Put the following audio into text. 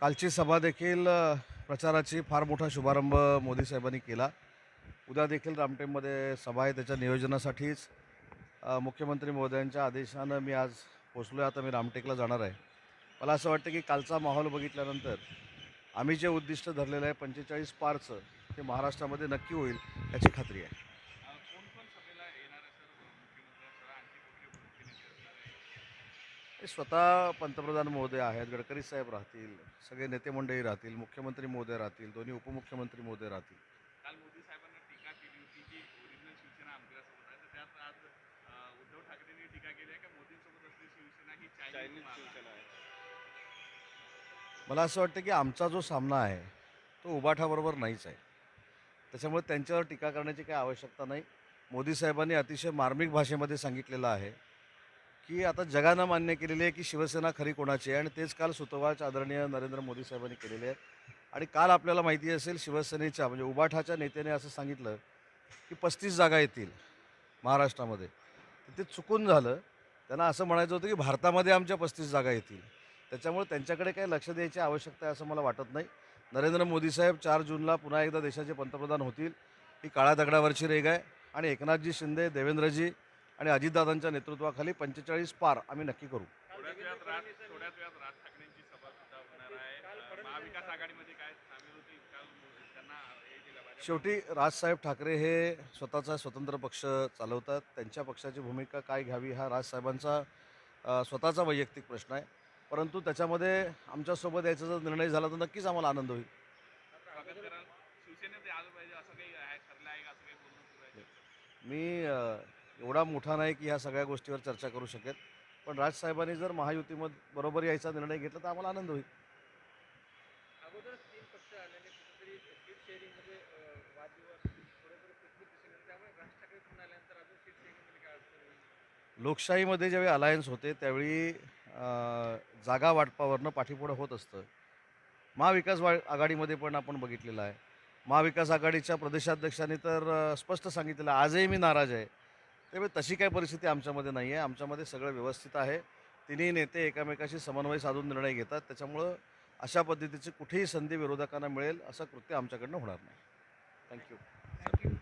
कालची सभा देखील प्रचाराची फार मोठा शुभारंभ मोदी साहेबांनी केला. उद्या देखील रामटेकमध्ये सभा आहे त्याच्या नियोजनासाठीच. मुख्यमंत्री महोदयांच्या आदेशानं मी आज पोचलो आहे आता मी रामटेकला जाणार आहे. मला असं वाटतं की कालचा माहोल बघितल्यानंतर आम्ही जे उद्दिष्ट धरलेलं आहे पंचेचाळीस पारचं ते महाराष्ट्रामध्ये नक्की होईल याची खात्री आहे. स्वतः पंतप्रधान महोदय आहेत गडकरी साहेब राहतील सगळे नेते मंडळी राहतील मुख्यमंत्री महोदय राहतील दोन्ही उपमुख्यमंत्री महोदय राहतील. काल मोदी साहेबांना टीका केली होती की ओरिजिनल शिवसेना आमच्यासोबत आहे तर त्यात आज अं, उद्धव ठाकरेंनी टीका केली आहे का मोदींसोबत असलेली शिवसेना ही चायनीज शिवसेना आहे. मला असं वाटतं की आमचा जो सामना आहे तो उबाठाबरोबर नाहीच आहे. त्याच्यामुळे त्यांच्यावर टीका करण्याची काही आवश्यकता नाही. मोदी साहेबांनी अतिशय मार्मिक भाषेमध्ये सांगितलेलं आहे की आता जगानं मान्य केलेली आहे की शिवसेना खरी कोणाची आहे? आणि तेच काल सुतोवाच आदरणीय नरेंद्र मोदी साहेबांनी केलेले आहेत. आणि काल आपल्याला माहिती असेल शिवसेनेच्या म्हणजे उबाठाच्या नेत्याने असं सांगितलं की पस्तीस जागा येतील महाराष्ट्रामध्ये. ते चुकून झालं. त्यांना असं म्हणायचं होतं की भारतामध्ये आमच्या पस्तीस जागा येतील. त्याच्यामुळे त्यांच्याकडे काही लक्ष द्यायची आवश्यकता आहे असं मला वाटत नाही. नरेंद्र मोदी साहेब चार जूनला पुन्हा एकदा देशाचे पंतप्रधान होतील. ही काळ्या दगडावरची रेग आहे. आणि एकनाथजी शिंदे देवेंद्रजी आणि अजितदादांच्या नेतृत्वाखाली पंचेचाळीस पार आम्ही नक्की करू. शेवटी राजसाहेब ठाकरे हे स्वतःचा स्वतंत्र पक्ष चालवतात. त्यांच्या पक्षाची भूमिका काय घ्यावी हा राजसाहेबांचा स्वतःचा वैयक्तिक प्रश्न आहे. परंतु त्याच्यामध्ये आमच्यासोबत याचा जर निर्णय झाला तर नक्कीच आम्हाला आनंद होईल. मी एवढा मोठा नाही की ह्या सगळ्या गोष्टीवर चर्चा करू शकेल. पण राजसाहेबांनी जर महायुतीमध्ये बरोबर यायचा निर्णय घेतला तर आम्हाला आनंद होईल. लोकशाहीमध्ये ज्यावेळी अलायन्स होते त्यावेळी जागा वाटपावरनं पाठीपुढं होत असतं. महाविकास वा आघाडीमध्ये पण आपण बघितलेलं आहे. महाविकास आघाडीच्या प्रदेशाध्यक्षांनी तर स्पष्ट सांगितलेलं आजही मी नाराज आहे. त्यामुळे तशी काही परिस्थिती आमच्यामध्ये नाही आहे आमच्यामध्ये सगळं व्यवस्थित आहे. तिन्ही नेते एकमेकाशी समन्वय साधून निर्णय घेतात. त्याच्यामुळं अशा पद्धतीची कुठेही संधी विरोधकांना मिळेल असं कृत्य आमच्याकडनं होणार नाही. थँक्यू